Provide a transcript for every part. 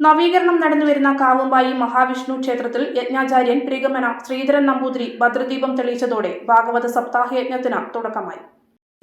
നവീകരണം നടന്നുവരുന്ന കാവുമ്പായി മഹാവിഷ്ണു ക്ഷേത്രത്തിൽ യജ്ഞാചാര്യൻ പ്രിഗമന ശ്രീധരൻ നമ്പൂതിരി ഭദ്രദീപം തെളിയിച്ചതോടെ ഭാഗവത സപ്താഹ യജ്ഞത്തിന് തുടക്കമായി.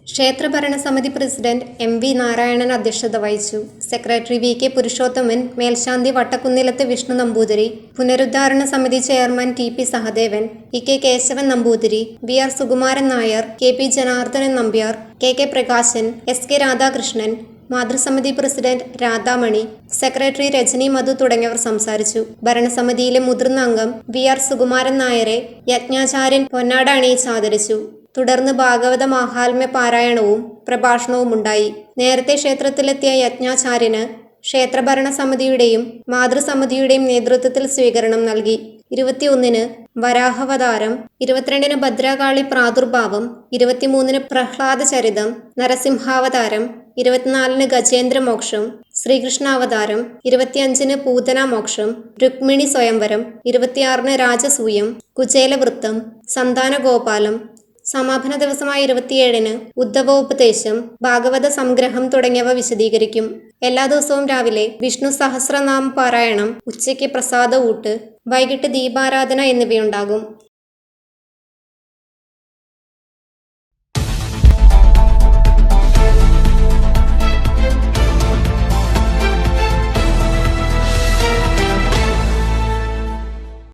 ക്ഷേത്ര ഭരണസമിതി പ്രസിഡന്റ് എം വി നാരായണൻ അധ്യക്ഷത വഹിച്ചു. സെക്രട്ടറി വി കെ പുരുഷോത്തമൻ മേൽശാന്തി വട്ടക്കുന്നിലത്ത് വിഷ്ണു നമ്പൂതിരി പുനരുദ്ധാരണ സമിതി chairman T P Sahadevan E K Kesavan Namboothiri B R Sukumaran Nair K P Janardhanan Nambiar K K Prakashan S K Radhakrishnan മാതൃസമിതി president Radhamani secretary Rajani Madhu തുടങ്ങിയവർ സംസാരിച്ചു. ഭരണസമിതിയിലെ മുതിർന്ന അംഗം വി ആർ സുകുമാരൻ നായരെ യജ്ഞാചാര്യൻ പൊന്നാട അണിയിച്ച് ആദരിച്ചു. തുടർന്ന് ഭാഗവത മാഹാത്മ്യ പാരായണവും പ്രഭാഷണവും ഉണ്ടായി. നേരത്തെ ക്ഷേത്രത്തിലെത്തിയ യജ്ഞാചാര്യന് ക്ഷേത്രഭരണ സമിതിയുടെയും മാതൃസമിതിയുടെയും നേതൃത്വത്തിൽ സ്വീകരണം നൽകി. ഇരുപത്തിയൊന്നിന് വരാഹവതാരം ഇരുപത്തിരണ്ടിന് ഭദ്രകാളി പ്രാദുർഭാവം ഇരുപത്തിമൂന്നിന് പ്രഹ്ലാദ ചരിതം നരസിംഹാവതാരം ഇരുപത്തിനാലിന് ഗജേന്ദ്രമോക്ഷം ശ്രീകൃഷ്ണാവതാരം ഇരുപത്തിയഞ്ചിന് പൂതനാമോക്ഷം രുക്മിണി സ്വയംവരം ഇരുപത്തിയാറിന് രാജസൂയം കുചേലവൃത്തം സന്താനഗോപാലം സമാപന ദിവസമായ ഇരുപത്തിയേഴിന് ഉദ്ധവോപദേശം ഭാഗവത സംഗ്രഹം തുടങ്ങിയവ വിശദീകരിക്കും. എല്ലാ ദിവസവും രാവിലെ വിഷ്ണു സഹസ്രനാമ പാരായണം ഉച്ചയ്ക്ക് പ്രസാദ ഊട്ട് വൈകിട്ട് ദീപാരാധന എന്നിവയുണ്ടാകും.